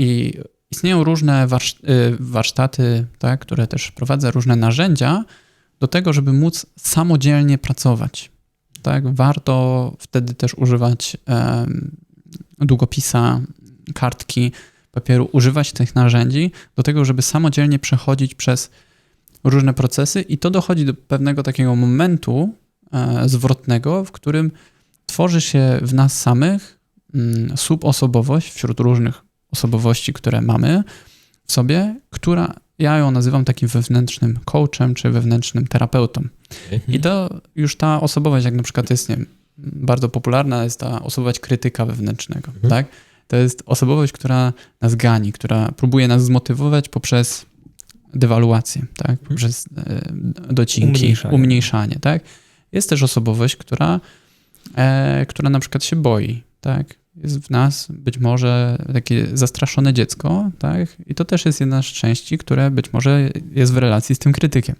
I istnieją różne y, warsztaty, tak, które też prowadzę, różne narzędzia do tego, żeby móc samodzielnie pracować. Tak, warto wtedy też używać em, długopisa, kartki, papieru, używać tych narzędzi do tego, żeby samodzielnie przechodzić przez różne procesy i to dochodzi do pewnego takiego momentu e, zwrotnego, w którym tworzy się w nas samych mm, subosobowość wśród różnych osobowości, które mamy w sobie, która ja ją nazywam takim wewnętrznym coachem czy wewnętrznym terapeutą. I to już ta osobowość, jak na przykład jest nie wiem, bardzo popularna, jest ta osobowość krytyka wewnętrznego. Mhm. Tak? To jest osobowość, która nas gani, która próbuje nas zmotywować poprzez dewaluację, tak? poprzez e, docinki, Umniejszanie. umniejszanie. tak? Jest też osobowość, która, e, która na przykład się boi. Tak? Jest w nas być może takie zastraszone dziecko, tak? i to też jest jedna z części, które być może jest w relacji z tym krytykiem.